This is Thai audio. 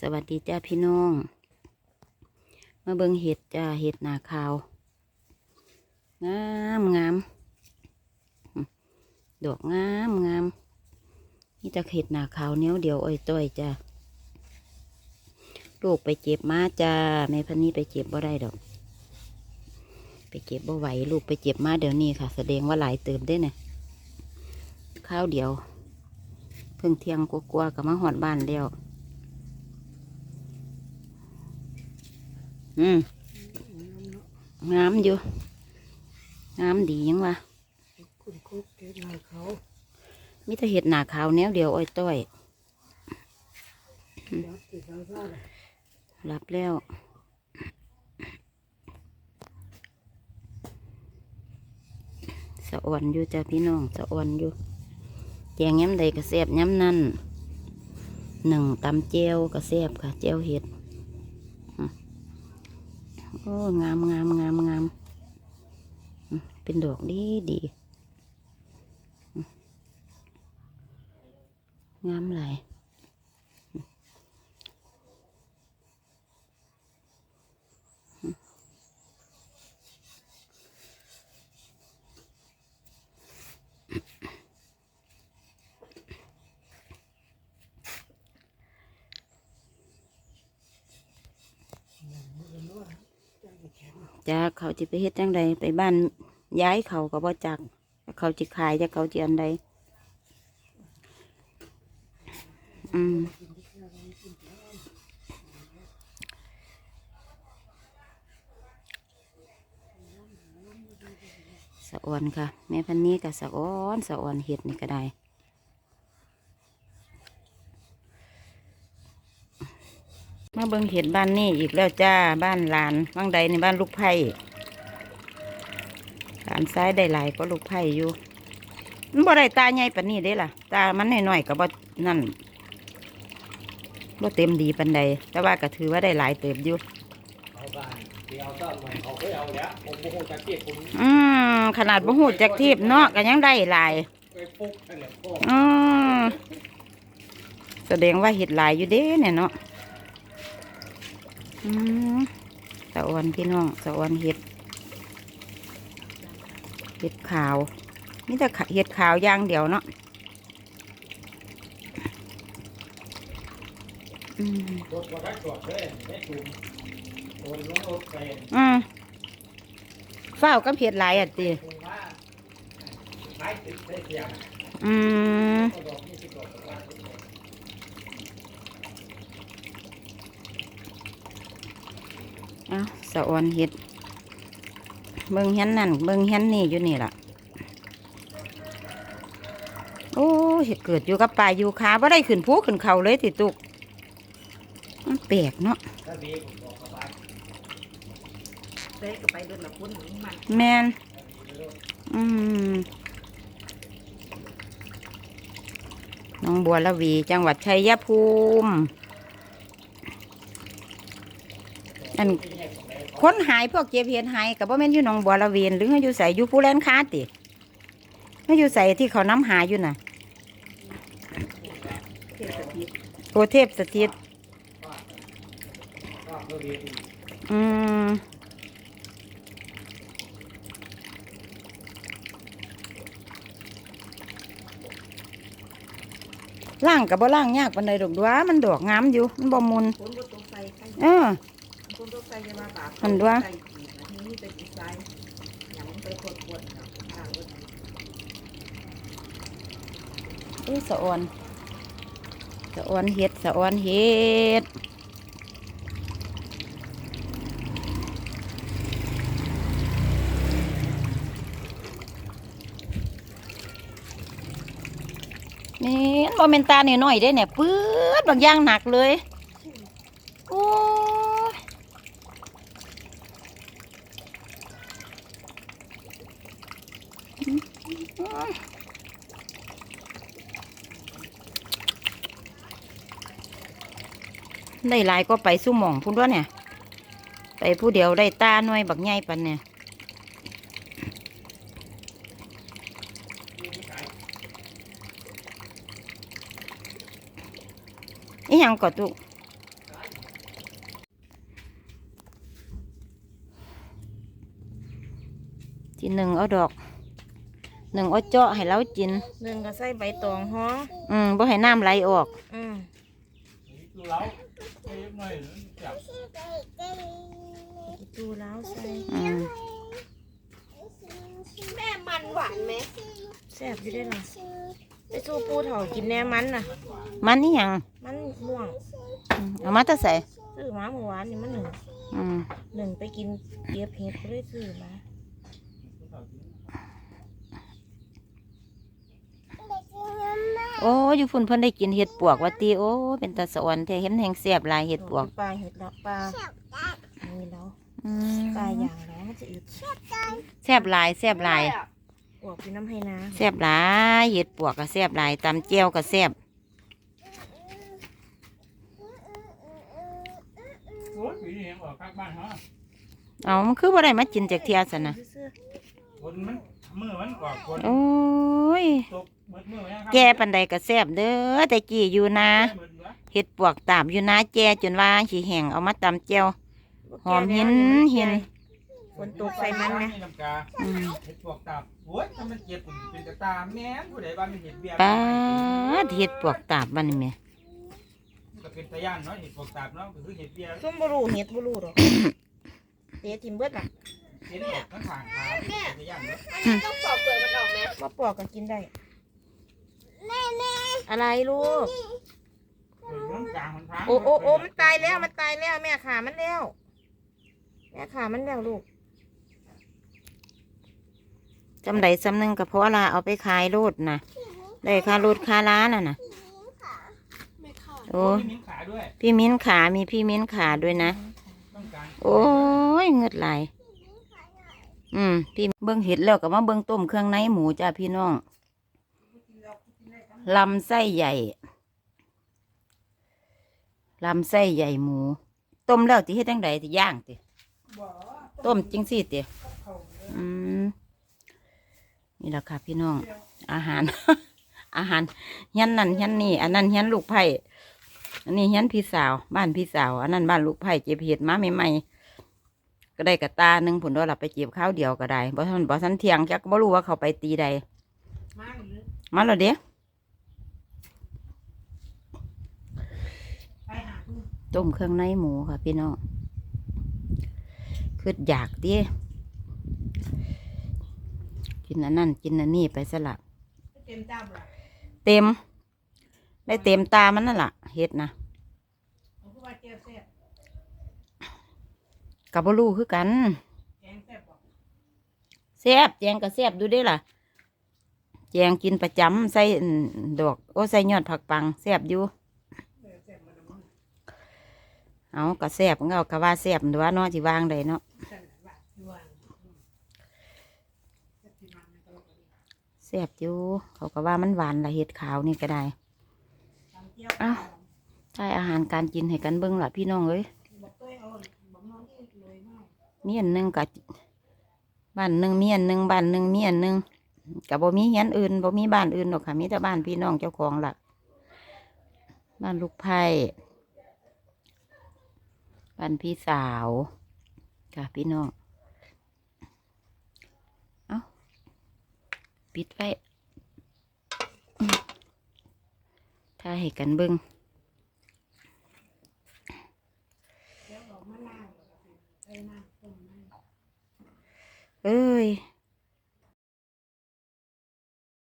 สวัสดีจ้าพี่น้อง มาเบิงเห็ดจ้าเห็ดหนาขาว งามงามดอกงามงามนี่จะเห็ดหนาขาวเนี้ยเดี๋ยวอ้อยต้อยจ้าลูกไปเจ็บมาจ้าแม่พันนี้ไปเจ็บบ่ได้ดอก ไปเจ็บบ่ไหวลูกไปเจ็บมาเดี๋ยวนี้ค่ะ แสดงว่าหลายเติมได้เนี่ยข้าวเดียว เพิ่งเที่ยงกลัวๆกับมาหอดบ้านแล้ว อืมงามอยู่งามดียังวะคุณคุกเก็บหน่อยเขามิจะเห็ดหนาขาวแนวเดียวอ้อยต้อยยัดติดแล้วก็รับแล้วสะอ่อนอยู่จ้าพี่น้องสะอ่อนอยู่แกงย้ำใดก็แซ่บย้ำนั่นหนึ่งตำเจียวก็แซ่บค่ะเจียวเห็ดอืมโอ้งามงามงามงามเป็นดอกดีดีงามหลาย จ้าเขาจะไปเฮ็ดจังใดไปบ้านย้ายเขาก็บ่จัก เขาจะขายจะเขาจะอันใดอืมสะอ่อนค่ะ แม่พันนี้กับสะอ่อนสะอ่อนเห็ดนี่ก็ได้ มาเบิ่งเห็ดบ้านนี่อีกแล้วจ้าบ้านหลานบ้างใดในบ้านลูกไผ่หลานซ้ายได้หลายก็ลูกไผ่อยู่มันบ่ได้ตาใหญ่ปานนี้เด้ล่ะ ตามันน้อยๆก็บ่นั่นบ่เต็มดีปานใดแต่ว่าก็ถือว่าได้หลายเติบอยู่อืมขนาดบ่ฮู้จักทีบเนาะก็ยังได้หลายแหละพ่ออืมแสดงว่าเห็ดหลายอยู่เด้เนี่ยเนาะ สะออนพี่น้องสะออนเห็ด เห็ดขาวนี่แต่เห็ดขาวย่างเดียวเนาะอืมอืมเฝ้ากับเห็ดหลายอะตีอืม ก็ดอกนี่สิดอกว่า เอาสะออนเห็ด เบิ่งเห็นนั่น เบิ่งเห็นนี่อยู่นี่ล่ะ โอ้เห็ดเกิดอยู่กับป่าอยู่ขาบ่ได้ขึ้นภูขึ้นเขาเลยติตุกมันแปลกเนาะเมนแมนอืมน้องบัวละวี จังหวัดชัยภูมิอัน คนหายพวกเจ็บเห็นหายกับว่าแม่นอยู่หนองบัวละเวียนหรือเขาอยู่ใส่อยู่ผู้แลนค้าติเขาอยู่ใส่ที่เขาน้ำหาอยู่น่ะเทศกิจโอเทพสถิตก็ก็ดีอืมล่างกับบ่ล่างยากปานใดดอกดัวมันดอกงามอยู่ มันบ่มุนคนก็ต้องใส่ใส่เออคนต้ อันด้วยเอ๊สะออนสะออนเห็ดสะออนเห็ดนี่โมเมนตาเนี่ยหน่อยได้เนี่ยปื๊ดบางอย่างหนักเลย ได้หลายก็ไปสู้หมองพุ่นด้วยเนี่ย ไปผู้เดียวได้ตาหน่อยบักใหญ่ปันเนี่ยนี่ยังกอดตุกที่หนึ่งเอาดอก หนึ่งเอาเจาะให้เรากิน หนึ่งก็ใส่ใบตองฮ้ออืมบ่ให้น้ำไหลออก อืมดูแล้วเอ้ยหน่อยจับอีตูแล้วใส่อืมแม่มันหวานไหมแซ่บอยู่ได้หรอไปสู้ปูเถากินแน่มันน่ะ มันนี่ยังมันม่วงอืมเอามาแตะใส่ซื้อมาเมื่อวานนี่มันหนึ่งอืมหนึ่งไปกินเกี๊ยวเผ็ดก็ได้ซื้อมา โอ้อยู่ฝุ่นเพิ่นได้กินเห็ดปวกว่าตีโอ้เป็นตาสะออนแท้เห็นแหงแซ่บหลายเห็ดปวกปลาเห็ดแล้วปลานี่แล้วอืมปลาอย่างแล้วมันจะอืดแซ่บหลายแซ่บหลายปวกพี่น้ำให้นาแซ่บหลายเห็ดปวกก็แซ่บหลายตำเจียวก็แซ่บโอ้ยปีนี้ยังออกข้างบ้านฮะเอามันคือบ่ได้มากินจากเทียสันนะซื้อคนมันมือมันกอดคนโอ้ยตก มืดมือยังครับแก่ปันใดก็แซ่บเด้อแต่กี้อยู่นะมืดเหรอเห็ดปวกตาบอยู่นะแก่จนว่าสิแห้งเอามาตำเจียวหอมหินหินฝนตกใส่มันไหมน้ำกาอืมเห็ดปวกตับโอ้ยถ้ามันเจ็บผมเป็นกระตาแม่นผู้ใดบ้านมันเห็ดเบี้ยปาดเห็ดปวกตาบบัดนแหม่ก็เป็นตะย่านเนาะเห็ดปวกตับเนาะก็คือเห็ดเบี้ยส้มบรูเห็ดบรูหรอกเตะทิมเบิดอะเห็ดออกทั้งทางขาเป็นตะย่านเนาะต้องปอกเปลือกมันออกไหมมาปอกก็กินได้ อะไรลูกเออน้ำกลางมันทางโอ้โอ้โอ้มันตายแล้วมันตายแล้ว แม่ขามันแล้ว แม่ขามันแล้วลูกจำใดจำหนึ่งกับเพราะลาเอาไปขายโลดนะได้ค่าโลดค่าร้านน่ะนะโอ้โอ้ยมีขาด้วยพี่มิ้นขามีพี่มิ้นขาด้วยนะต้องการโอ้ยเงือดไหลายอืมพี่เบิ้งเห็ดแล้วก็มาเบิ้งต้มเครื่องในหมูจ้าพี่น้อง ลำไส้ใหญ่ลำไส้ใหญ่หมู ต้มแล้วติเฮ็ดจังไดติย่างติต้มจริงสิติอืมนี่แหละค่ะพี่น้อง อาหาร อาหารยันนั่นยันนี่ อันนั้นยันลูกไผ่อันนี้ยันพี่สาว บ้านพี่สาว อันนั้นบ้านลูกไผ่เจ็บเห็ดมาใหม่ๆก็ได้กระตาหนึ่งผลว่าเราไปเจ็บข้าวเดียวก็ได้บ่ทันบ่ทันเที่ยงจักบ่รู้ว่าเขาไปตีใดมาหรือมาแล้วเด้ ไปหาลูก ต้มเครื่องในหมูค่ะพี่น้องคืออยากดิกินอันนั้นกินอันนี้ไปสลับเต็มจ้าบ่เต็ม ได้เต็มตามันนั่นล่ะเฮ็ดนะผมก็ว่าเจียวแซ่บกับบ่รู้คือกันแกงแซ่บบ่แซ่บแจงก็แซ่บดูได้ล่ะแจงกินประจำใส่อั่นดอกโอ้ใส่ยอดผักปังแซ่บอยู่แซ่บมันมัน เอาก็แซ่บเงาก็ว่าแซ่บตัวเนาะที่วางได้เนาะแซ่บหวานหวานแซ่บที่มันมันก็ลงไปแซ่บอยู่เขาก็ว่ามันหวานละเห็ดขาวนี่ก็ได้เอ้าวใช่อาหารการกินให้กันเบิ่งล่ะพี่น้องเอ้ยเต้ยเอาบอกน้องที่ยนหนึ่งกับบ้านหนึ่งเมีอันหนึ่งบ้านหนึ่งเมีอันหนึ่งกับบ่มีเฮียนอื่นบ่มีบ้านอื่นหรอกค่ะมีแต่บ้านพี่น้องเจ้าของล่ะบ้านลูกไผ่ บ้านพี่สาวค่ะพี่น้อง เอาปิดไว้ถ้าให้กันเบิ้ง